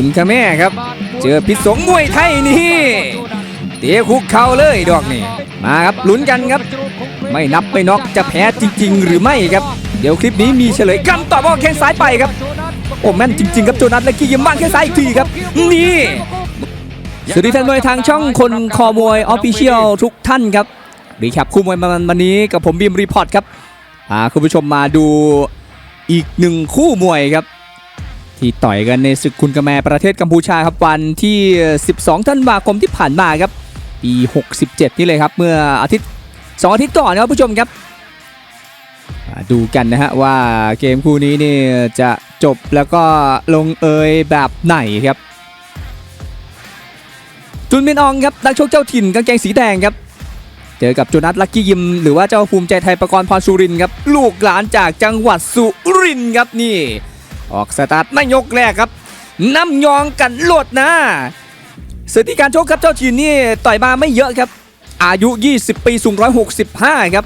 คุณค่ะแม่ครับ เจอพิษสงมวยไทยนี่เตะคุกเข่าเลยดอกนี่มาครับลุ้นกันครับ ไม่นับไม่น็อกจะแพ้จริง ๆ หรือไม่ครับ เดี๋ยวคลิปนี้มีเฉลยคำตอบว่าแข้งซ้ายไปครับ โอ้แม่นจริง ๆ ครับโจนัสและกี้ยิมบ้างแข้งซ้ายอีกทีครับ นี่สวัสดีแฟนมวยทางช่องคนคอมวยออฟฟิเชียลทุกท่านครับรีแคปคู่มวยมันวันนี้กับผมบีมรีพอร์ตครับพาคุณผู้ชมมาดูอีกหนึ่งคู่มวยครับ ที่ต่อยกันในศึกคุณกระแมประเทศกัมพูชาครับวันที่ 12 ธันวาคมที่ผ่านมาครับ ปี 67 นี่เลยครับ เมื่ออาทิตย์ 2 อาทิตย์ก่อนนะครับผู้ชมครับ ดูกันนะฮะว่าเกมคู่นี้นี่จะจบแล้วก็ลงเอยแบบไหนครับจุนเมนอองครับนักชกเจ้าถิ่นกางเกงสีแดงครับเจอกับโจนัสลักกี้ยิม หรือว่าเจ้าภูมิใจไทยประกรณ์พรสุรินครับลูกหลานจากจังหวัดสุรินครับนี่ ออกสตาร์ทไม่ยกแรกครับน้ำยองกันโลดนะสถิติการชกครับเจ้าถิ่นนี่ต่อยมาไม่เยอะครับ อายุ 20 ปีสูง 165 ครับ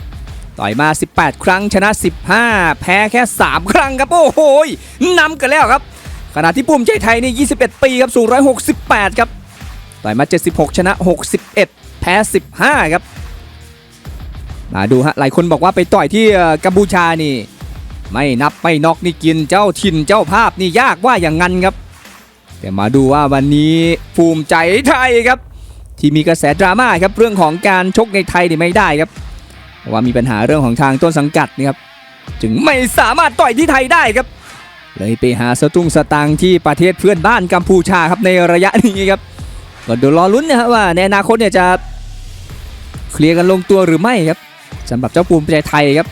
ต่อยมา 18 ครั้งชนะ 15 แพ้แค่ 3 ครั้งครับ โอ้โหนำกันแล้วครับ ขณะที่ภูมิใจไทยนี่ 21 ปีครับสูง 168 ครับ ต่อยมา 76 ชนะ 61 แพ้ 15 ครับ มาดูฮะ หลายคนบอกว่าไปต่อยที่กัมพูชานี่ ไม่นับไม่นอกนี่กินเจ้าถิ่นเจ้าภาพนี่ยากว่าอย่างนั้นครับ แต่มาดูว่าวันนี้ภูมิใจไทยครับ ที่มีกระแสดราม่าครับเรื่องของการชกในไทยนี่ไม่ได้ครับเพราะว่ามีปัญหาเรื่องของทางต้นสังกัดนี่ครับจึงไม่สามารถต่อยที่ไทยได้ครับ เลยไปหาสตุ้งสตางที่ประเทศเพื่อนบ้านกัมพูชาครับในระยะนี้ครับก็เดี๋ยวรอลุ้นนะครับว่าในอนาคตเนี่ยจะเคลียร์กันลงตัวหรือไม่ครับสำหรับเจ้าภูมิใจไทยครับ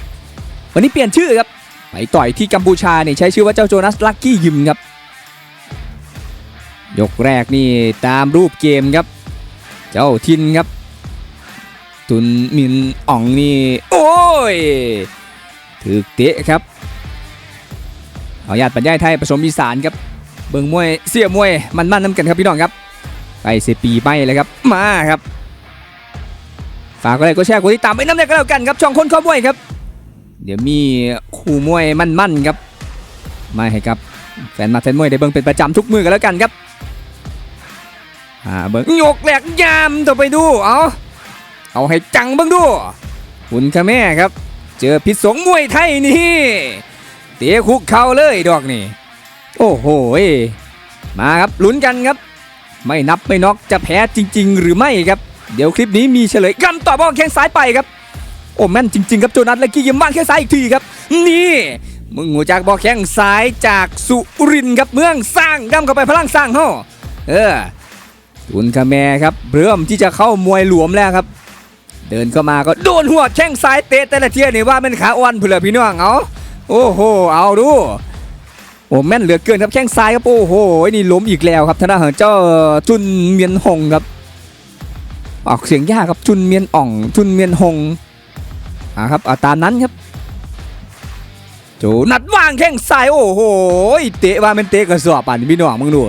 วันนี้เปลี่ยนชื่อครับ ไปต่อยที่กัมพูชาเนี่ยใช้ชื่อว่าเจ้าโจนัสลักกี้ยิมครับ ยกแรกนี่ตามรูปเกมครับ เจ้าทินครับ ตุนมินอ่องนี่ โอ้ยถือเตะครับเอาญาติปัญญาไทยผสมอีสานครับ เบิงมวยเสี่ยมวยมันมันน้ำกันครับพี่น้องครับ ไปเซปีไปเลยครับ มาครับ ฝากกดไลค์กดแชร์กดติดตามไปน้ำเด็กกันแล้วกันครับ ช่องคนข้อมวยครับ เดี๋ยวมีคู่มวยมั่นๆครับ มาให้ครับแฟนมาแฟนมวยได้เบิ่งเป็นประจำทุกมือกันแล้วกันครับอ่าเบิ่งยกแหลกยามต่อไปดูเอาเอาให้จังเบิ่งดูคุณค่ะแม่ครับ เจอพิษสงมวยไทยนี่เตะคุกเข่าเลยดอกนี่โอ้โหมาครับลุ้นกันครับ ไม่นับไม่น็อกจะแพ้จริง ๆ หรือไม่ครับ เดี๋ยวคลิปนี้มีเฉลยคำตอบว่าแข้งซ้ายไปครับ อ้แม่นจริง ๆ ครับโจนัสและกี้ยิมบ้างแข้งซ้ายอีกทีครับ นี่มึงหัวจากบอกแข้งซ้ายจากสุรินครับเมืองสร้างย่ำเข้าไปพลังสร้างเฮาเออตุนคาแมครับเริ่มที่จะเข้ามวยหลวมแล้วครับ เดินเข้ามาก็โดนหัวแข้งซ้ายเตะแต่ละเทียนี่ว่าเป็นขาอ่อนเผื่อพี่น้องเอาโอ้โหเอาดูโอ้แม่นเหลือเกินครับแข้งซ้ายครับโอ้โหนี่ล้มอีกแล้วครับทางด้านเจ้าจุนเมียนหงครับ ออกเสียงยากครับจุนเมียนอ่องจุนเมียนหง อ่าครับอาตามนั้นครับโจนัดวางแข้งซ้ายโอ้โหเตะว่าเป็นเตะกระสอบป่านนี้พี่น้องมึงดู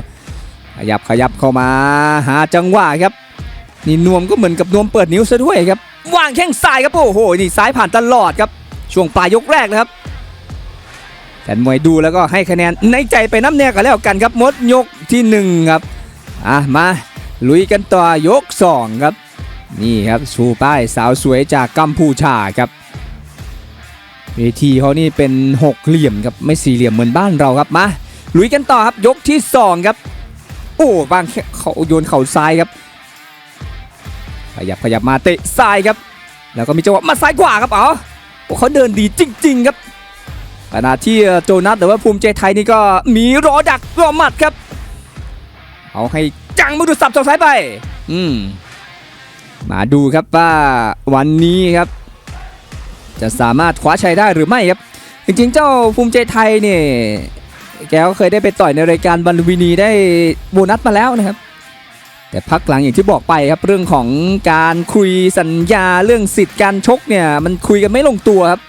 ขยับขยับเข้ามาหาจังหวะครับนี่นวมก็เหมือนกับนวมเปิดนิ้วซะด้วยครับวางแข้งซ้ายครับโอ้โหนี่ซ้ายผ่านตลอดครับช่วงปลายยกแรกนะครับแฟนมวยดูแล้วก็ให้คะแนนในใจไปน้ำแน่กันแล้วกันครับมดยกที่หนึ่งครับอะมาลุยกันต่อยกสองครับ นี่ครับชูป้ายสาวสวยจากกัมพูชาครับ เวทีเขานี่เป็นหกเหลี่ยมครับไม่สี่เหลี่ยมเหมือนบ้านเราครับมาลุยกันต่อครับยกที่สองครับโอ้บางเขาโยนเข่าซ้ายครับขยับขยับมาเตะซ้ายครับ แล้วก็มีจังหวะมาซ้ายขวาครับเอ๋อเขาเดินดีจริง ๆ ครับขณะที่โจนัสหรือว่าภูมิใจไทยนี่ก็มีรอดักรอหมัดครับ เอาให้จังมือดูสับสองซ้ายไป อืมมาดูครับว่าวันนี้ครับ จะสามารถคว้าชัยได้หรือไม่ครับ จริงๆ เจ้าภูมิใจไทยเนี่ยแกก็เคยได้ไปต่อยในรายการบอลลูวินีได้โบนัสมาแล้วนะครับ แต่พักหลังอย่างที่บอกไปครับเรื่องของการคุยสัญญาเรื่องสิทธิ์การชกเนี่ยมันคุยกันไม่ลงตัวครับ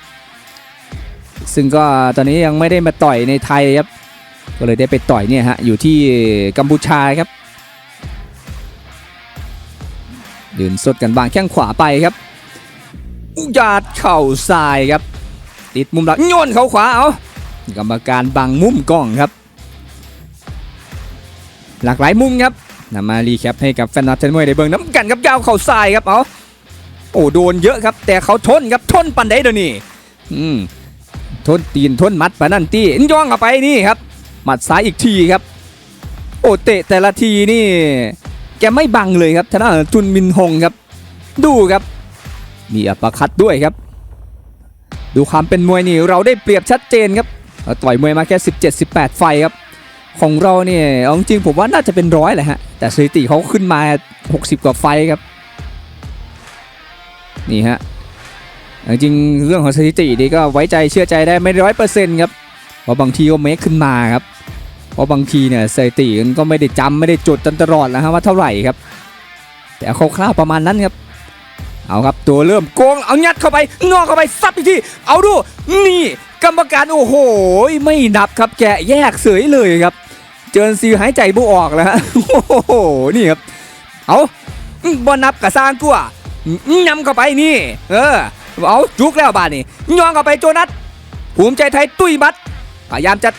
ซึ่งก็ตอนนี้ยังไม่ได้มาต่อยในไทยครับ ก็เลยได้ไปต่อยเนี่ยฮะอยู่ที่กัมพูชาครับยืนสดกันบางแข้งขวาไปครับ ยาดเข่าซ้ายครับ ติดมุมหลังโยนเข่าขวาเอากรรมการบังมุมกล้องครับ หลากหลายมุมครับนำมารีแคปให้กับแฟนนัดเทนมวยได้เบิ่งน้ำกันครับยาวเข่าซ้ายครับเอาโอ้โดนเยอะครับ แต่เขาทนครับทนปันได้เดี๋ยวนี้อืมทนตีนทนมัดปานนั่นตีย่องเข้าไปนี่ครับหมัดซ้ายอีกทีครับ โอ้เตะแต่ละทีนี่ แกไม่บังเลยครับทางด้านจุนมินฮงครับ ดูครับ มีอัปคัตด้วยครับ ดูความเป็นมวยนี่เราได้เปรียบชัดเจนครับต่อยมวยมาแค่ 17-18 ไฟครับ ของเราเนี่ยเอาจริงผมว่าน่าจะเป็นร้อยแหละฮะ แต่สถิติเขาขึ้นมา 60 กว่าไฟครับ นี่ฮะเอาจริงเรื่องของสถิตินี่ก็ไว้ใจเชื่อใจได้ไม่ร้อยเปอร์เซ็นต์ครับเพราะบางทีก็เมคขึ้นมาครับเพราะบางทีเนี่ยสถิติมันก็ไม่ได้จำไม่ได้จดจนตลอดนะฮะว่าเท่าไหร่ครับ แต่เอาคร่าวๆประมาณนั้นครับ เอาครับตัวเริ่มโกงเอายัดเข้าไปงอเข้าไปซับอีกทีเอาดูนี่กรรมการโอ้โห ไม่นับครับแกแยกเสยเลยครับ เจินซีหายใจบุออกแล้วฮะโอ้โหนี่ครับเอาบอนับกับสร้างกัวนำเข้าไปนี่ เออเอาจุกแล้วบาดนี่ย่องเข้าไปโจนัสภูมิใจไทยตุ้ยมัดพยายามจะ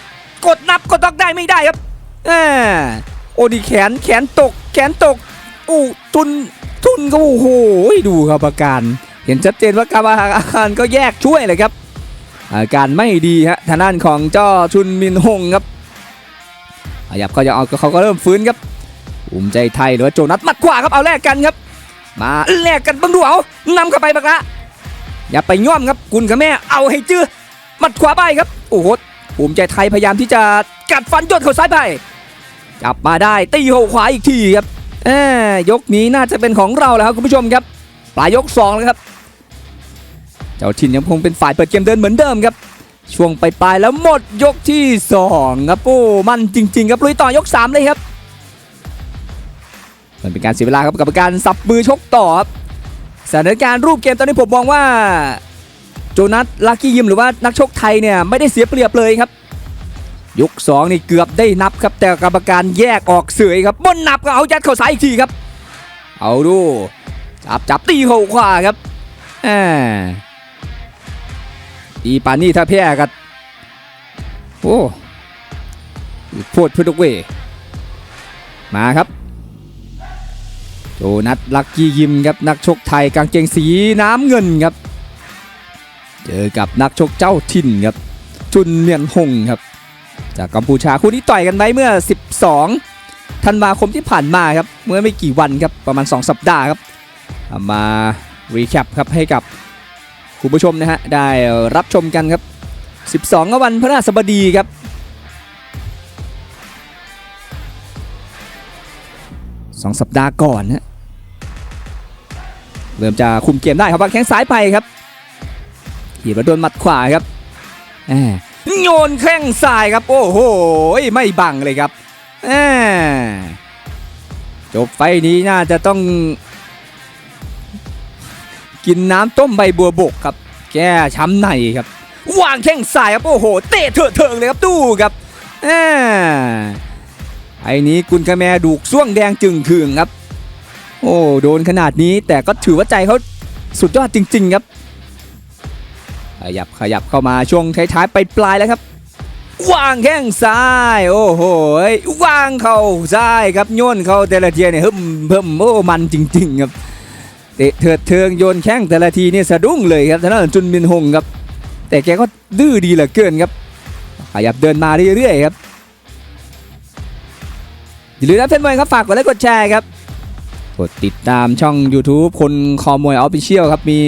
กดนับกดต้องได้ไม่ได้ครับอโอ้ดีแขนแขนตก แขนตกอู้ทุน ทุนก็โอ้โหดูครับอาการ เห็นชัดเจนว่ากรรมการก็แยกช่วยเลยครับ อาการไม่ดีฮะทางด้านของเจ้าชุนมินฮงครับขยับเขาจะเอาเขาก็เริ่มฟื้นครับภูมิใจไทยหรือว่าโจนัสมัดขวาครับเอาแลกกันครับ มาแลกกันบังดูเอานำเข้าไปบักละอย่าไปย่อมครับกุนกับแม่เอาให้จื้อมัดขวาไปครับโอ้โหภูมิใจไทยพยายามที่จะกัดฟันยดเข้าซ้ายไปกลับมาได้ตีเข้าขวาอีกทีครับ เอ้ยกนี้น่าจะเป็นของเราแล้วครับคุณผู้ชมครับ ปลายยก2แล้วครับ เจ้าถิ่นยังคงเป็นฝ่ายเปิดเกมเดินเหมือนเดิมครับ ช่วงไปลายแล้วหมดยกที่2ครับโอ้มันจริง ๆ ครับลุยต่อยก 3 เลยครับมันเป็นการเสียเวลาครับกับการสับมือชกต่อครับสถานการณ์รูปเกมตอนนี้ผมมองว่า โจนัสลักกี้ยิมหรือว่านักชกไทยเนี่ยไม่ได้เสียเปรียบเลยครับ ยก2นี่เกือบได้นับครับแต่กรรมการแยกออกเสยครับบนนับก็เอายัดเข้าซ้ายอีกทีครับ เอาดู จับจับตีเข้าขวาครับแหมอีปานนี่ถ้าแพ้กันโอ้โพดพุทธเวมาครับโจนัทลักกี้ยิมครับนักชกไทยกางเกงสีน้ำเงินครับ เจอกับนักชกเจ้าถิ่นครับ จุนเมียนหงครับ จากกัมพูชาคู่นี้ต่อยกันไว้เมื่อ 12 ธันวาคมที่ผ่านมาครับ เมื่อไม่กี่วันครับประมาณ 2 สัปดาห์ครับมารีแคปครับให้กับคุณผู้ชมนะฮะได้รับชมกันครับ 12ก็วันพฤหัสบดีครับสองสัปดาห์ก่อนฮะเริ่มจะคุมเกมได้ครับวางแข้งซ้ายไปครับ เหยียบแล้วโดนหมัดขวาครับแห โยนแข้งซ้ายครับ โอ้โห ไม่บังเลยครับจบไฟนี้น่าจะต้อง กินน้ำต้มใบบัวบกครับ แก้ช้ำในครับ วางแข้งซ้ายครับ โอ้โห เตะเถอะเถิงเลยครับดูครับไอ้นี้กุนกระแมดูกส่วงแดงจึงคืงครับ โอ้ โดนขนาดนี้แต่ก็ถือว่าใจเขาสุดยอดจริง ๆ ครับ ขยับขยับเข้ามาช่วงท้ายๆไปปลายแล้วครับ วางแข้งซ้าย โอ้โหวางเข่าซ้ายครับโยนเข่าแต่ละทีเนี่ยฮึมเพิ่มโอ้มันจริง ๆ ครับเตะเถิดเทิงโยนแข้งแต่ละทีเนี่ยสะดุ้งเลยครับทางด้านจุนมินฮงครับ แต่แกก็ดื้อดีเหลือเกินครับขยับเดินมาเรื่อยๆครับอย่าลืมนะเพื่อนๆครับฝากกดไลค์กดแชร์ครับ กดติดตามช่อง YouTube คนคอมวยออฟฟิเชียลครับ มี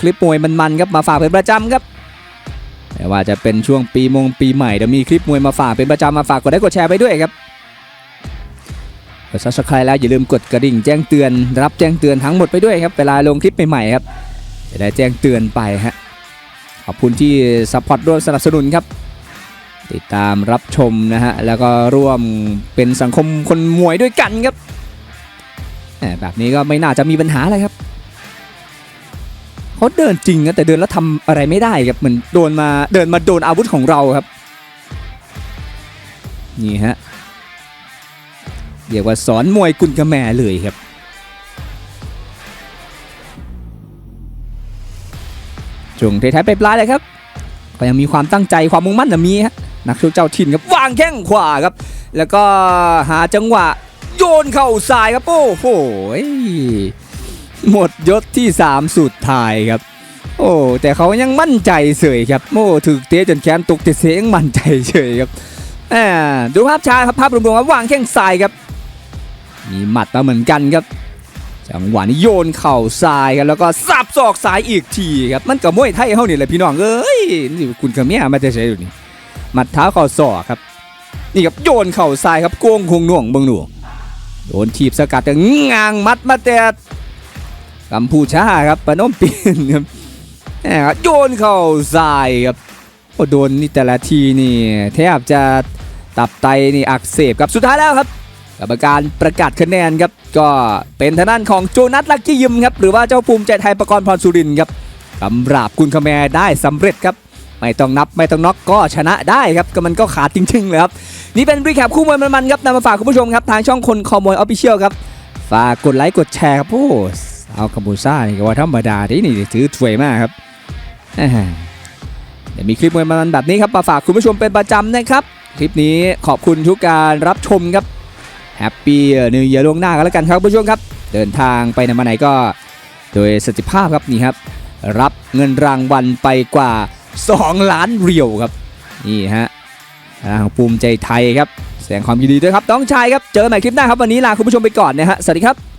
คลิปมวยมันๆครับมาฝากเป็นประจำครับไม่ว่าจะเป็นช่วงปีมงปีใหม่เดี๋ยวมีคลิปมวยมาฝากเป็นประจำมาฝากกดไลค์กดแชร์ไปด้วยครับกดซับสไครต์แล้วอย่าลืมกดกระดิ่งแจ้งเตือน รับแจ้งเตือนทั้งหมดไปด้วยครับเวลาลงคลิปใหม่ๆครับจะได้แจ้งเตือนไปฮะขอบคุณที่ซัพพอร์ตร่วมสนับสนุนครับ ติดตามรับชมนะฮะแล้วก็ร่วมเป็นสังคมคนมวยด้วยกันครับ แบบนี้ก็ไม่น่าจะมีปัญหาอะไรครับเขาเดินจริงนะแต่เดินแล้วทำอะไรไม่ได้ครับเหมือนโดนมาเดินมาโดนอาวุธของเราครับนี่ฮะเรียกว่าสอนมวยกุนกระแมเลยครับช่วงท้ายๆไปปลายเลยครับก็ยังมีความตั้งใจความมุ่งมั่นนะมีฮะนักชกเจ้าถิ่นครับวางแข้งขวาครับ แล้วก็หาจังหวะ โยนเข้าซ้ายครับโอ้โหหมดยศที่ 3 สุดท้ายครับ โอ้แต่เขายังมั่นใจเฉยครับโอ้ถึกเตะจนแขนตกเสียงมั่นใจเฉยครับอ่าดูภาพช้าครับภาพรวมๆครับวางแข้งซ้ายครับ มีหมัดมาเหมือนกันครับจังหวะนี้โยนเข่าซ้ายครับแล้วก็สับศอกซ้ายอีกทีครับมันกับมวยไทยเฮานี่แหละพี่น้องเอ้ยนี่คุณกับเมียมาจะใช้อยู่นี่หมัดเท้าเข่าศอกครับนี่ครับโยนเข่าซ้ายครับโกงคงหน่วงเบิงหนู โดนทีบสกัดแต่งางมัดมาแต่กัมพูชาครับปนมปีนครับแหม่ครับโยนเข่าซ้ายครับโอ้โดนนี่แต่ละทีนี่แทบจะตับไตนี่อักเสบครับสุดท้ายแล้วครับกรรมการประกาศคะแนนครับก็เป็นทางด้านของโจนัสลักกี้ยิมครับหรือว่าเจ้าภูมิใจไทยประกรณ์พรสุรินครับกำราบกุลคแมได้สำเร็จครับ ไม่ต้องนับไม่ต้องน็อกก็ชนะได้ครับก็มันก็ขาดจริงๆเลยครับ นี่เป็นรีแคปคู่มวยมันๆครับนำมาฝากคุณผู้ชมครับ ทางช่องคนคอมวยออฟฟิเชียลครับ ฝากกดไลค์กดแชร์ครับโอ้เอากัมพูซ่านี่ก็ว่าธรรมดาที่นี่ถือถวยมากครับเดี๋ยวมีคลิปมวยมันแบบนี้ครับมาฝากคุณผู้ชมเป็นประจำนะครับ คลิปนี้ขอบคุณทุกการรับชมครับแฮปปี้นิวเยียร์ล่วงหน้ากันแล้วกันครับผู้ชมครับ เดินทางไปไหนมาไหนก็ โดยสติภาพครับนี่ครับ รับเงินรางวัลไปกว่า 2 ล้านเรียวครับ นี่ฮะ ภูมิใจไทยครับ แสดงความยินดีด้วยครับน้องชายครับ เจอกันใหม่คลิปหน้าครับ วันนี้ลาคุณผู้ชมไปก่อนนะฮะ สวัสดีครับ